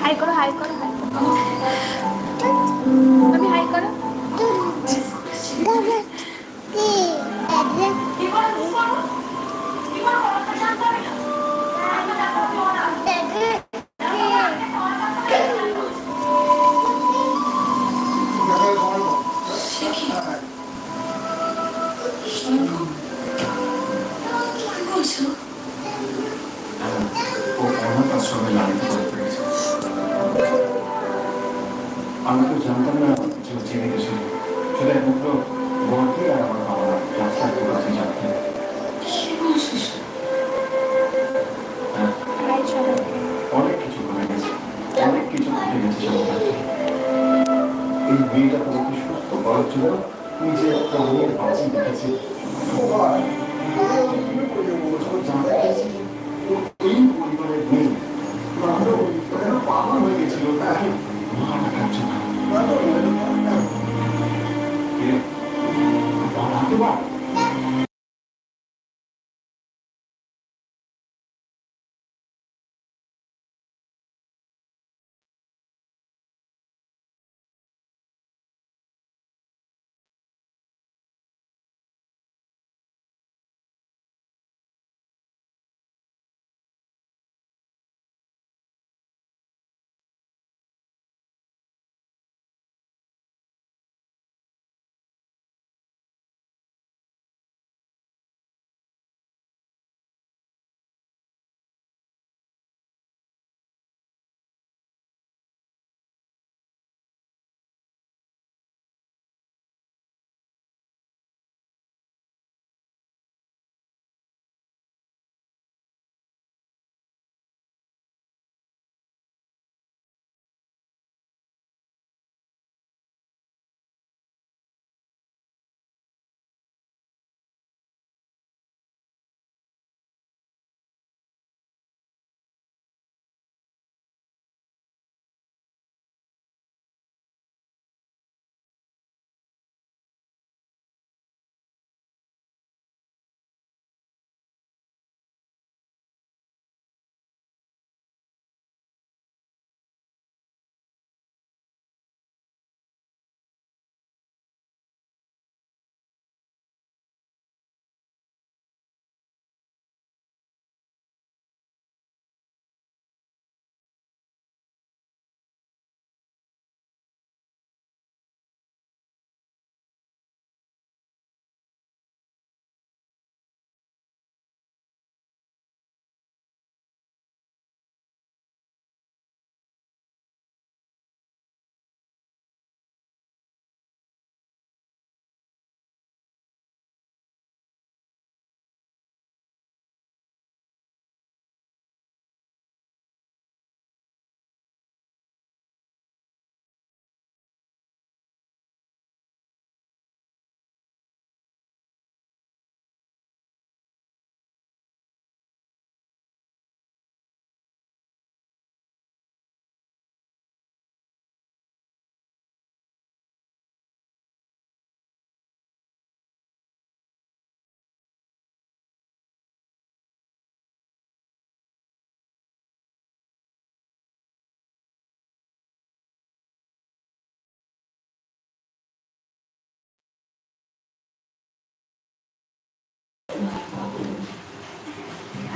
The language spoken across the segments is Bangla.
हाय करो हाय करो এই মেয়েটা তোমাকে সুস্থ? করার জন্য নিজে একটা মেয়ের বাঁচি দেখেছে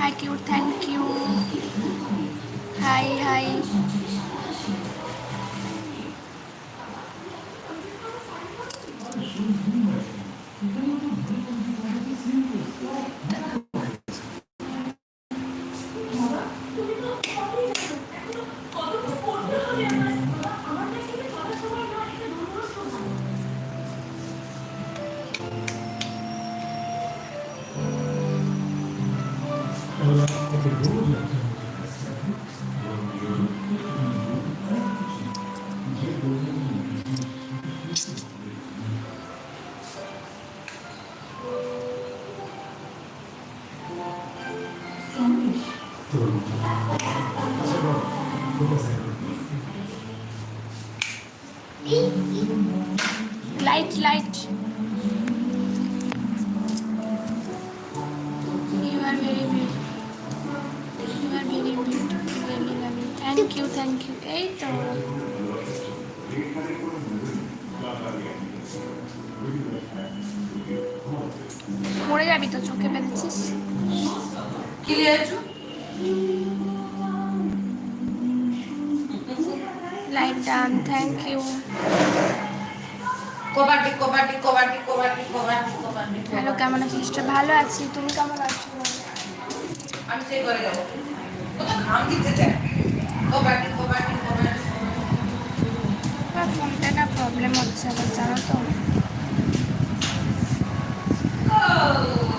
thank you thank you. Hi hi. You are very beautiful. You are very beautiful. Really lovely. Thank you, thank you. এই তো মরে যাবি তো চোখে পেয়েছিস কি লিয়েছো thank you kabaddi kabaddi kabaddi kabaddi kabaddi kabaddi hello কেমন আছিস ভালো আছি। তুমি কেমন আছো? আমি সেই করে যাব। কত ঘাম দিচ্ছে দেখ কবাডি কবাডি কবাডি। ফোনটা না প্রবলেম হচ্ছে আবার জানো তো। কত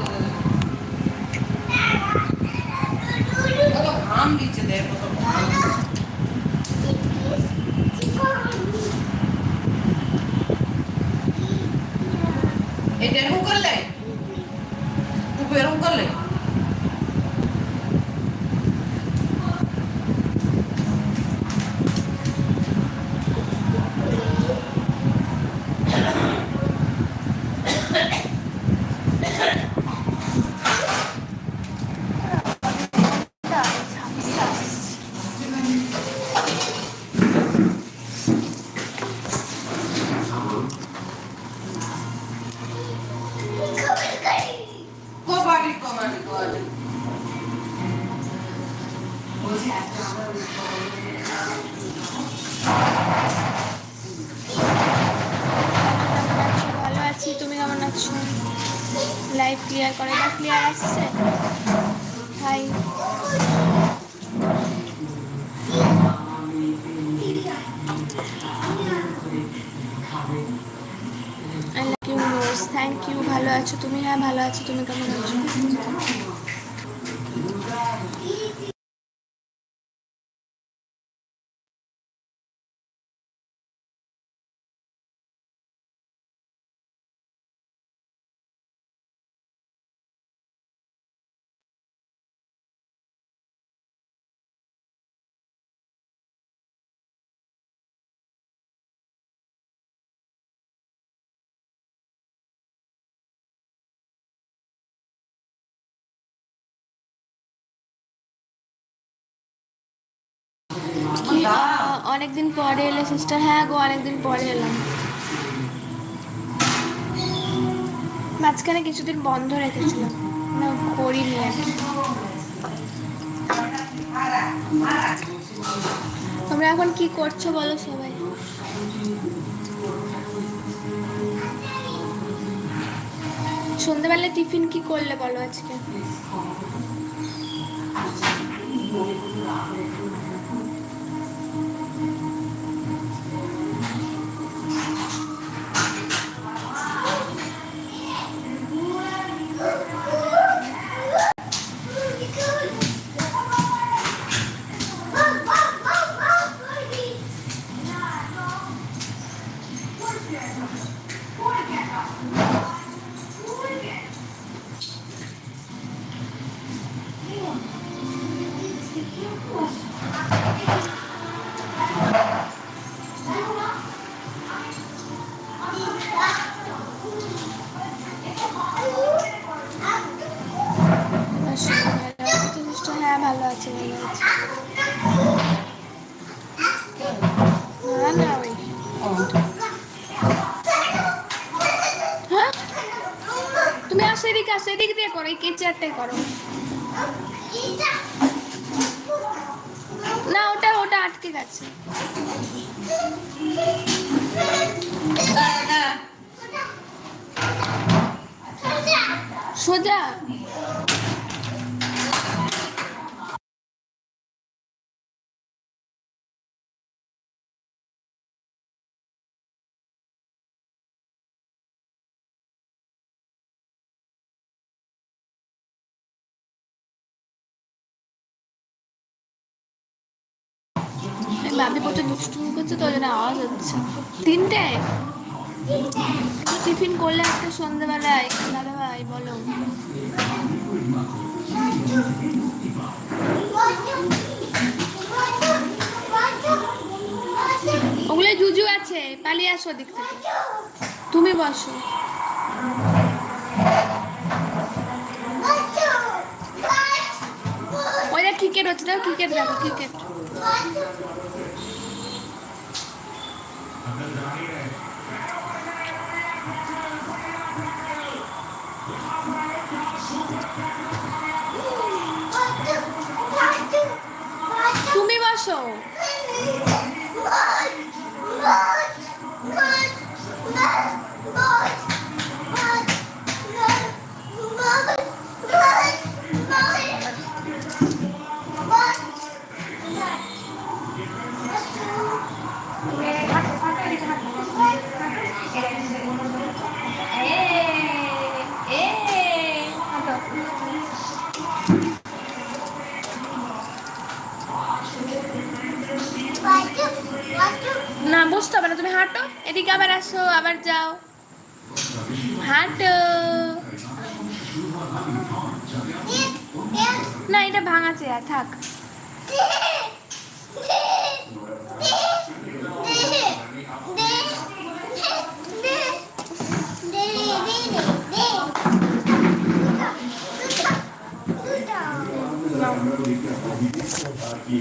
এটা এরকম করলে টুকু এরকম করলে ঝাপসা করে না ক্লিয়ার আসছে নোস থ্যাংক ইউ ভালো আছো তুমি? হ্যাঁ ভালো আছো। তুমি কেমন আছো? অনেকদিন পরে এলে সিস্টার হ্যাঁ গো, অনেকদিন পরে এলাম। মাঝখানে কিছুদিন বন্ধ রেখেছিলাম। না, করিনি আর তোমরা এখন কি করছ বলো সবাই? সন্ধ্যেবেলায় টিফিন কি করলে বলো আজকে? হ্যাঁ ভালো আছে ভালো আছে। আসো এদিকে দিয়ে করো এই কেচারটাই করো। না ওটা ওটা আটকে গেছে। সোজা। বাপি প্রচুর দুষ্টুমি করছে তো ওই জন্য আওয়াজ হচ্ছে। তিনটে টিফিন করলে আজকে সন্ধ্যেবেলায়? দাদা ভাই বলো। ওগুলো জুজু আছে, পালিয়ে আসো দিক থেকে। তুমি বসো। ওই দেখ ক্রিকেট হচ্ছে, দেখো ক্রিকেট দেখো ক্রিকেট তুমি আসো আবার যাও। হাঁটো। না এটা ভাঙা চেয়ার থাক। কি